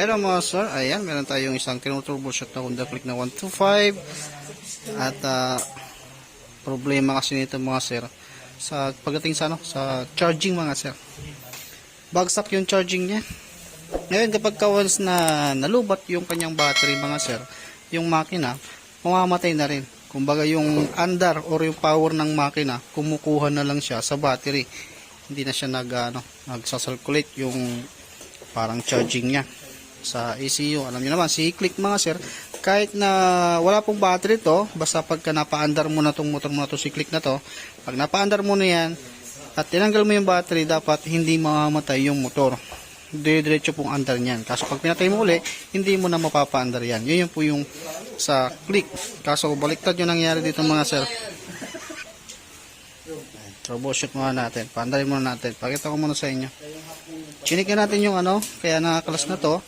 Hello mga sir, ayan, meron tayong isang tinutroubleshoot na Honda Click na 125 at ah, problema kasi nito mga sir sa pagdating sa ano, sa charging mga sir. Bagsak yung charging niya. Ngayon kapag ka once na nalubat yung kanyang battery mga sir, yung makina, mamamatay na rin. Kumbaga yung andar or yung power ng makina, kumukuha na lang siya sa battery. Hindi na siya nag, ano, nagsasalculate yung parang charging niya sa ECU. Alam niyo naman, si click mga sir, kahit na wala pong battery to, basta pagka napaandar mo na tong motor mo na to, si click na to, pag napaandar mo na yan, at tinanggal mo yung battery, dapat hindi mamamatay yung motor. Dire-diretso pong andar niyan. Kaso pag pinatay mo uli, hindi mo na mapapaandar yan. Yun yung po yung sa click. Kaso baliktad yung nangyari dito mga sir. Troubleshoot muna natin. Paandarin muna natin. Pakita ko muna sa inyo. Chinik na natin yung ano, kaya nakakalas na to.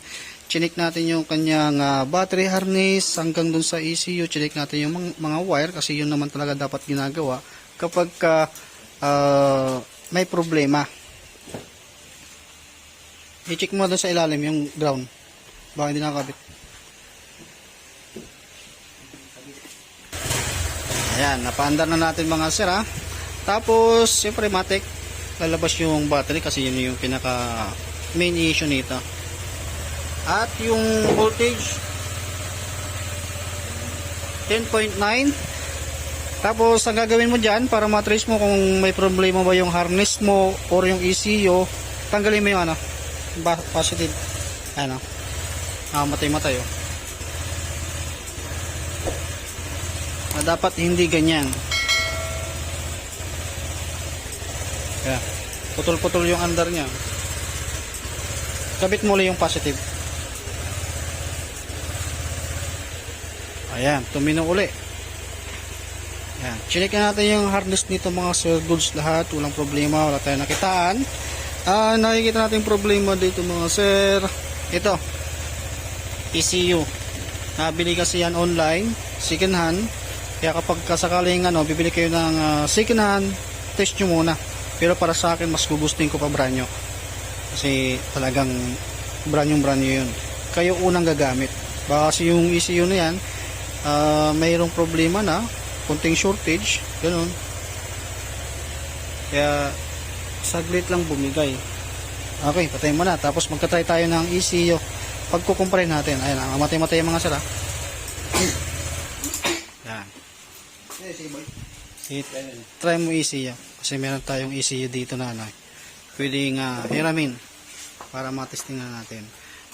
Chinik natin yung kanyang ah, battery harness hanggang dun sa ECU. Chinik natin yung mga, wire kasi yun naman talaga dapat ginagawa kapag ka, ah, may problema. I-check mo dun sa ilalim yung ground. Baka hindi nakakabit. Ayan, napaandar na natin mga sir ha. Tapos, siyempre matik, lalabas yung battery kasi yun yung pinaka main issue nito. At yung voltage 10.9 tapos ang gagawin mo dyan para matrace mo kung may problema ba yung harness mo or yung ECU tanggalin mo yung ano positive ano ah, matay matay oh. Ah, dapat hindi ganyan Kaya, putol-putol yung under niya. Kabit mo yung positive. Ayan, tumino uli. Ayan, chinik na natin yung harness nito mga sir goods lahat. Walang problema, wala tayong nakitaan. Ah, nakikita natin problema dito mga sir. Ito, ECU. Nabili kasi yan online, second hand. Kaya kapag kasakaling ano, bibili kayo ng ah, second hand, test nyo muna. Pero para sa akin, mas gugustin ko pa brand. Kasi talagang brand yung yun. Kayo unang gagamit. Kasi yung ECU na yan, ah, mayroong problema na, kunting shortage, ganun. Kaya, saglit lang bumigay. Okay, patayin mo na. Tapos magka-try tayo ng ECU. Pagkukumpare natin. Ayan, ah, matay-matay yung mga sala. Yan. Hit. Try mo ECU. Kasi meron tayong ECU dito na ano. Pwedeng uh, hiramin para matestingan natin.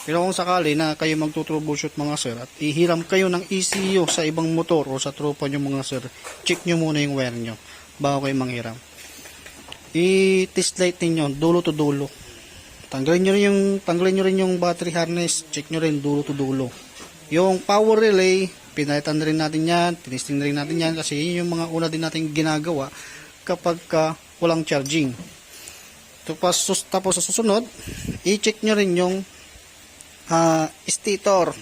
Pero kung sakali na kayo magtutroubleshoot mga sir at ihiram kayo ng ECU sa ibang motor o sa tropa nyo mga sir, check nyo muna yung wire nyo bago kayo manghiram. I-test light ninyo dulo to dulo. Tanggalin nyo rin yung, tanggalin nyo rin yung battery harness, check nyo rin dulo to dulo. Yung power relay, pinalitan na rin natin yan, tinisting na rin natin yan kasi yun yung mga una din natin ginagawa kapag ka walang charging. Tapos, tapos sa susunod, i-check nyo rin yung ah, stator.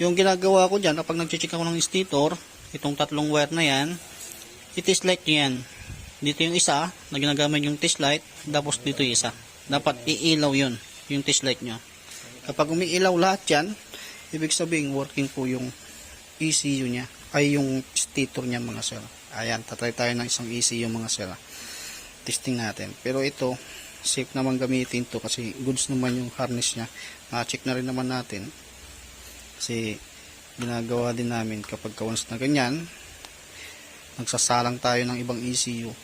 Yung ginagawa ko dyan, kapag nag-check ako ng stator, itong tatlong wire na yan, i-test light nyo yan. Dito yung isa, na ginagamit yung test light, tapos dito yung isa. Dapat iilaw yun, yung test light nyo. Kapag umiilaw lahat yan, ibig sabihin working po yung ECU niya, ay yung stator niya mga sir. Ayan, tatry tayo ng isang ECU mga sir. Testing natin. Pero ito, safe naman gamitin to kasi goods naman yung harness niya. Na-check na rin naman natin. Kasi ginagawa din namin kapag once na ganyan, nagsasalang tayo ng ibang ECU.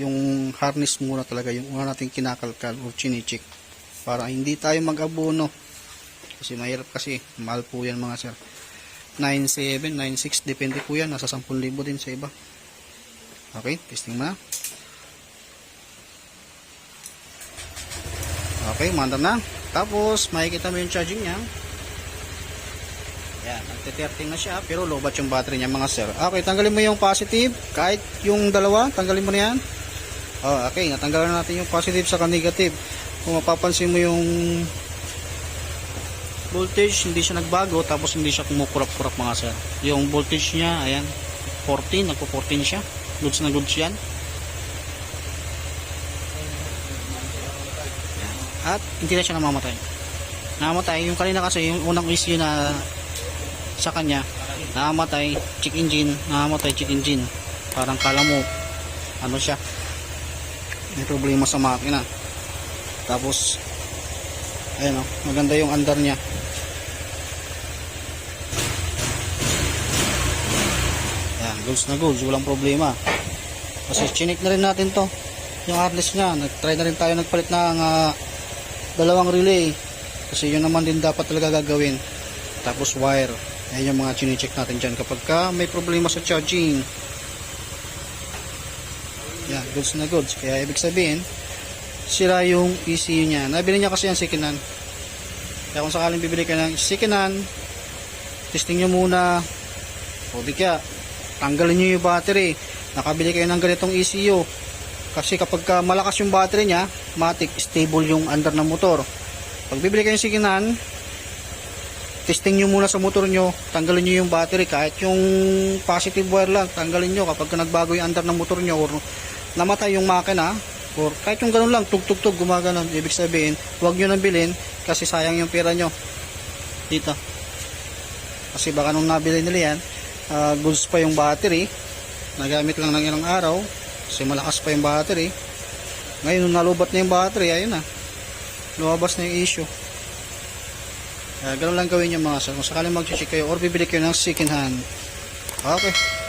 Yung harness muna talaga yung una natin kinakalkal or chinicheck para hindi tayo mag-abono. Kasi mahirap kasi, mahal po yan mga sir. 9.7, 9.6, depende po yan. Nasa 10,000 din sa iba. Okay, testing mo Okay, mandam na. Tapos, makikita mo yung charging niya. Yan, nagte-13 na siya, pero lobat yung battery niya mga sir. Okay, tanggalin mo yung positive, kahit yung dalawa, tanggalin mo na yan. Oh, okay, natanggalan na natin yung positive sa negative. Kung mapapansin mo yung voltage, hindi siya nagbago, tapos hindi siya kumukurap-kurap mga sir. Yung voltage niya, ayan, 14, nagpo-14 siya. Goods na goods yan. At hindi na siya namamatay. Namatay. Yung kanina kasi, yung unang issue na sa kanya, namatay, check engine, namatay, check engine. Parang kala mo, ano siya, may problema sa makina. Tapos, ayan o, maganda yung andar niya. Ayan, goods na goods, walang problema. Kasi chinik na rin natin to. Yung harness niya, nag-try na rin tayo nagpalit ng ah, dalawang relay. Kasi yun naman din dapat talaga gagawin. Tapos wire. Ayan yung mga chinecheck natin dyan kapag ka may problema sa charging. Yan, goods na goods. Kaya ibig sabihin, sira yung ECU niya. Nabili niya kasi yung second. Kaya kung sakaling bibili ka ng second testing nyo muna. O di kaya, tanggalin nyo yung battery. Nakabili kayo ng ganitong ECU. Kasi kapag ka malakas yung battery niya, matik stable yung under ng motor. Pag bibili kayo hand, testing nyo muna sa motor nyo, tanggalin nyo yung battery kahit yung positive wire lang, tanggalin nyo kapag ka nagbago yung under ng motor nyo or namatay yung makina or kahit yung ganun lang, tug-tug-tug gumaganon, ibig sabihin, huwag nyo nang bilhin kasi sayang yung pera nyo. Dito. Kasi baka nung nabili nila yan ah, goods pa yung battery. Nagamit lang ng ilang araw kasi malakas pa yung battery ngayon nung nalubat na yung battery ayun na. Lumabas na yung issue. Kaya ganun lang gawin yung mga sir. Kung sakaling mag-check kayo or bibili kayo ng second hand. Okay